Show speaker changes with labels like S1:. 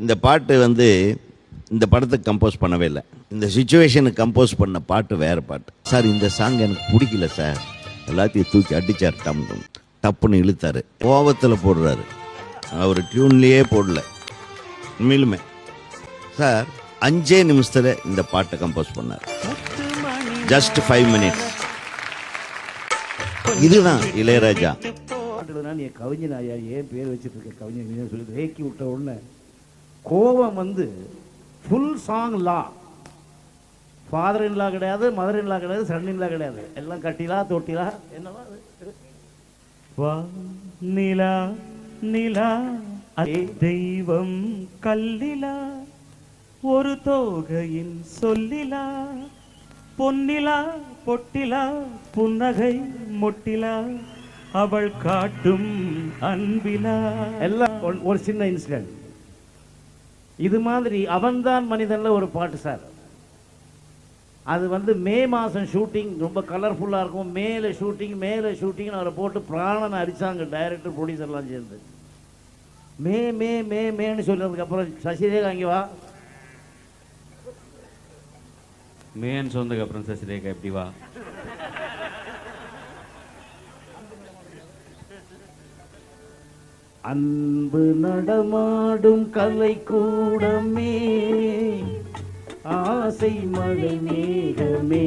S1: இந்த பாட்டு வந்து இந்த படத்துக்கு கம்போஸ் பண்ணவே இல்லை. இந்த சுச்சுவேஷனுக்கு கம்போஸ் பண்ண பாட்டு வேறு பாட்டு. சார் இந்த சாங் எனக்கு பிடிக்கல சார். எல்லாத்தையும் தூக்கி அடிச்சார் டம் டப்புன்னு இழுத்தாரு. கோவத்தில் போடுறாரு. அவர் டியூன்லேயே போடல. உண்மையிலுமே. சார் அஞ்சே நிமிஷத்தில் இந்த பாட்டை கம்போஸ் பண்ணார். ஜஸ்ட் ஃபைவ் மினிட்ஸ் இதுதான் இளையராஜா.
S2: நீ கவிஞன் ஐயா ஏன் பேர் வச்சுட்டு இருக்க கவிஞன் சொல்லி ரேக்கி விட்ட உடனே. கோவம் வந்து ஃபுல் சாங் லா ஃபாதர் இன்லா கிடையாது மதர் இன்லா கிடையாது சன் இன்லா கிடையாது. எல்லாம் கட்டிலா தொட்டிலா என்னவா
S3: வா நிலா நிலா தெய்வம் கல்லிலா ஒரு தோகையின் சொல்லிலா பொன்னிலா பொட்டிலா புன்னகை மொட்டிலா அவள் காட்டும் அன்பிலா.
S2: எல்லாம் ஒரு- ஒரு சின்ன இன்சிடென்ட் இது மாதிரி அவன்தான் மனிதனில் ஒரு பாட்டு சார். அது வந்து மே மாதம் ஷூட்டிங் ரொம்ப கலர்ஃபுல்லாக இருக்கும். மேலே ஷூட்டிங் மேலே ஷூட்டிங்னு அவரை போட்டு பிராணனை அடித்தாங்க டைரக்டர் ப்ரொடியூசர்லாம் சேர்ந்து. மே மே மே மேன்னு சொன்னதுக்கப்புறம் சசிரேகா இங்கே வா.
S3: மேன்னு சொன்னதுக்கப்புறம் சசிரேகா எப்படி வா?
S2: அன்பு நடமாடும் கலை கூடமே ஆசை மழை மேகமே.